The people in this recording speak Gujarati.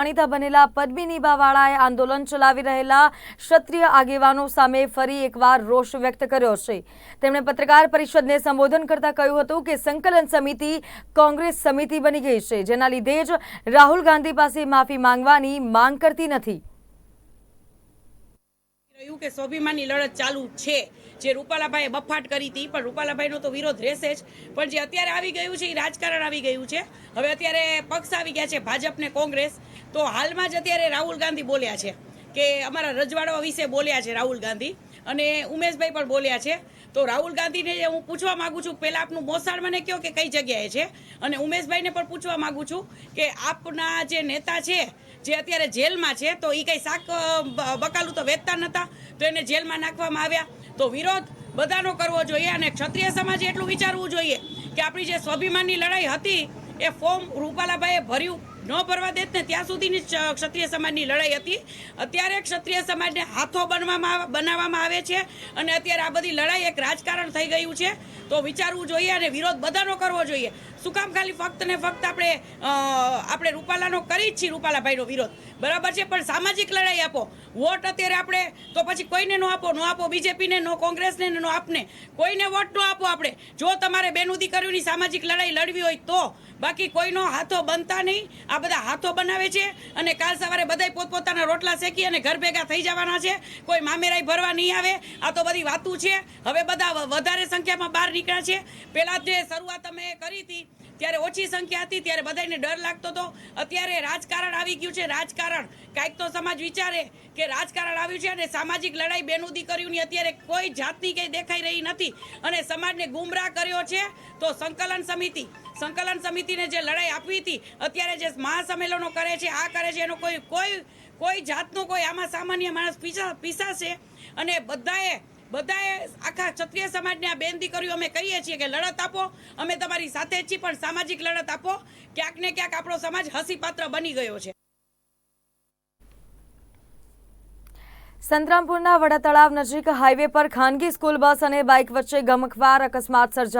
જાણીતા બનેલા પદ્મિનીબાવાળાએ આંદોલન ચલાવી રહેલા ક્ષત્રિય આગેવાનો સામે ફરી એકવાર રોષ વ્યક્ત કર્યો છે. તેમણે પત્રકાર પરિષદને સંબોધન કરતા કહ્યું હતું કે સંકલન સમિતિ કોંગ્રેસ સમિતિ બની ગઈ છે, જેના લીધે જ રાહુલ ગાંધી પાસે માફી માંગવાની માંગ કરતી નથી. રહ્યું કે સ્વાભિમાનની લડત ચાલુ છે, જે રૂપાલાભાઈએ બફાટ કરી હતી, પણ રૂપાલાભાઈનો તો વિરોધ રહેશે જ. પણ જે અત્યારે આવી ગયું છે, એ રાજકારણ આવી ગયું છે. હવે અત્યારે પક્ષ આવી ગયા છે, ભાજપ ને કોંગ્રેસ. તો હાલમાં જ અત્યારે રાહુલ ગાંધી બોલ્યા છે કે અમારા રજવાડાઓ વિશે બોલ્યા છે રાહુલ ગાંધી અને ઉમેશભાઈ પણ બોલ્યા છે. તો રાહુલ ગાંધીને હું પૂછવા માંગુ છું, પહેલાં આપનું મોસાળ મને કહો કે કઈ જગ્યાએ છે? અને ઉમેશભાઈને પણ પૂછવા માંગુ છું કે આપના જે નેતા છે, જે અત્યારે જેલમાં છે, તો એ કંઈ શાક બકાલું તો વેચતા નહોતા તો એને જેલમાં નાખવામાં આવ્યા. તો વિરોધ બધાનો કરવો જોઈએ અને ક્ષત્રિય સમાજે એટલું વિચારવું જોઈએ કે આપણી જે સ્વાભિમાનની લડાઈ હતી, એ ફોર્મ રૂપાલાભાઈએ ભર્યું. ન ભરવા દેત ને ત્યાં સુધીની ક્ષત્રિય સમાજની લડાઈ હતી. અત્યારે ક્ષત્રિય સમાજને હાથો બનવામાં બનાવવામાં આવે છે. અને અત્યારે આ બધી લડાઈ એક રાજકારણ થઈ ગયું છે. તો વિચારવું જોઈએ અને વિરોધ બધાનો કરવો જોઈએ. શું કામ ખાલી ફક્ત ને ફક્ત આપણે આપણે રૂપાલાનો કરી જ છીએ રૂપાલાભાઈનો વિરોધ. બરાબર છે, પણ સામાજિક લડાઈ આપો. વોટ અત્યારે આપણે, તો પછી કોઈને નો આપો નો આપો બીજેપીને, નો કોંગ્રેસને, નો આપને. કોઈને વોટ નો આપો આપણે. જો તમારે બેનું દીકરીઓની સામાજિક લડાઈ લડવી હોય તો. બાકી કોઈનો હાથો બનતા નહીં. આ બધા હાથો બનાવે છે અને કાલ સવારે બધાય પોતપોતાના રોટલા શેકી અને ઘર ભેગા થઈ જવાના છે. કોઈ મામેરાઈ ભરવા નહીં આવે. આ તો બધી વાતું છે. હવે બધા વધારે સંખ્યામાં બહાર નીકળ્યા છે. પહેલાં જે શરૂઆત અમે કરી હતી, ત્યારે ઓછી સંખ્યા હતી, ત્યારે બધાને ડર લાગતો હતો. અત્યારે રાજકારણ આવી ગયું છે. રાજકારણ, કાંઈક તો સમાજ વિચારે કે રાજકારણ આવ્યું છે અને સામાજિક લડાઈ બેનું દીકરીઓની અત્યારે કોઈ જાતની કંઈ દેખાઈ રહી નથી. અને સમાજને ગુમરાહ કર્યો છે તો સંકલન સમિતિ, સંકલન સમિતિને જે લડાઈ આપવી હતી, અત્યારે જે મહાસંમેલનો કરે છે, આ કરે છે, એનો કોઈ કોઈ કોઈ જાતનો કોઈ આમાં સામાન્ય માણસ પીસા, પીસાશે. અને બધાએ બધાએ આખા ક્ષત્રિય સમાજને આ બેન દીકરીઓ અમે કહીએ છીએ કે લડત આપો, અમે તમારી સાથે છીએ, પણ સામાજિક લડત આપો. ક્યાંક ને ક્યાંક આપણો સમાજ હસીપાત્ર બની ગયો છે. સંતરામપુરના વડા તળાવ નજીક હાઈવે પર ખાનગી સ્કૂલ બસ અને બાઇક વચ્ચે ગમખવાર અકસ્માત સર્જાયો.